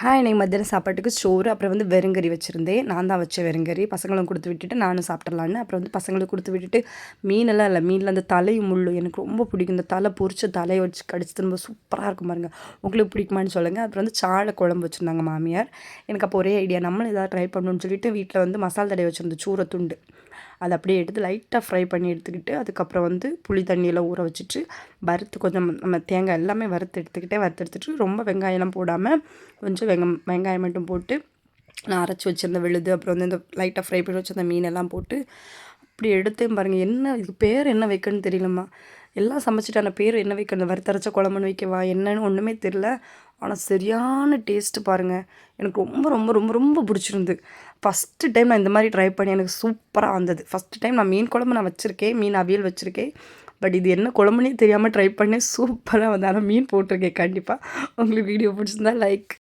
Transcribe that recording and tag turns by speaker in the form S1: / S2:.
S1: Hi இன்னைக்கு மத்தியானம் சாப்பாட்டுக்கு சோறு அப்புறம் வந்து வெறுங்கறி வச்சுருந்தேன். நான் தான் வச்சேன் வெறுங்கறி. பசங்களும் கொடுத்து விட்டுட்டு நானும் சாப்பிட்றலான்னு அப்புறம் வந்து பசங்களுக்கு கொடுத்து விட்டுட்டு மீனெல்லாம் இல்லை. மீனில் அந்த தலையும் முள்ளு எனக்கு ரொம்ப பிடிக்கும். இந்த தலை பொறிச்ச தலையை வச்சு கடிச்சு திரும்ப சூப்பராக இருக்கும் பாருங்க. உங்களுக்கு பிடிக்குமான்னு சொல்லுங்கள் அப்புறம் வந்து சாலை குழம்பு வச்சுருந்தாங்க மாமியார். எனக்கு அப்போ ஒரே ஐடியா நம்மளும் ஏதாவது ட்ரை பண்ணணும்னு சொல்லிட்டு வீட்டில் வந்து மசாலா தடவை வச்சுருந்தோம் சூரை துண்டு அதை அப்படியே எடுத்து லைட்டாக ஃப்ரை பண்ணி எடுத்துக்கிட்டு அதுக்கப்புறம் வந்து புளி தண்ணியில் ஊற வச்சுட்டு வறுத்து கொஞ்சம் நம்ம தேங்காய் எல்லாமே வறுத்து எடுத்துக்கிட்டே வறுத்து எடுத்துட்டு ரொம்ப வெங்காயம்லாம் போடாமல் கொஞ்சம் வெங்கம் வெங்காயம் மட்டும் போட்டு நான் அரைச்சி வச்சுருந்த விழுது அப்புறம் வந்து இந்த லைட்டாக ஃப்ரை பண்ணி வச்சுருந்த மீனெல்லாம் போட்டு அப்படி எடுத்தேன் பாருங்கள் என்ன இதுக்கு பேர் என்ன வைக்கணும்னு தெரியலம்மா. எல்லாம் சமைச்சிட்டு அந்த பேர் என்ன வைக்கணும்? வறுத்தரைச்ச குழம்புன்னு வைக்கவா? என்னன்னு ஒன்றுமே தெரில ஆனால் சரியான டேஸ்ட்டு பாருங்கள் எனக்கு ரொம்ப ரொம்ப ரொம்ப ரொம்ப பிடிச்சிருந்து. ஃபஸ்ட்டு டைம் நான் இந்த மாதிரி ட்ரை பண்ணி எனக்கு சூப்பராக வந்தது. ஃபஸ்ட்டு டைம் நான் மீன் குழம்பு நான் வச்சுருக்கேன் மீன் அவியல் வச்சுருக்கேன். பட் இது என்ன குழம்புனே தெரியாமல் ட்ரை பண்ணேன் சூப்பராக வந்து ஆனால் மீன் போட்டிருக்கேன் கண்டிப்பாக உங்களுக்கு வீடியோ பிடிச்சிருந்தா லைக்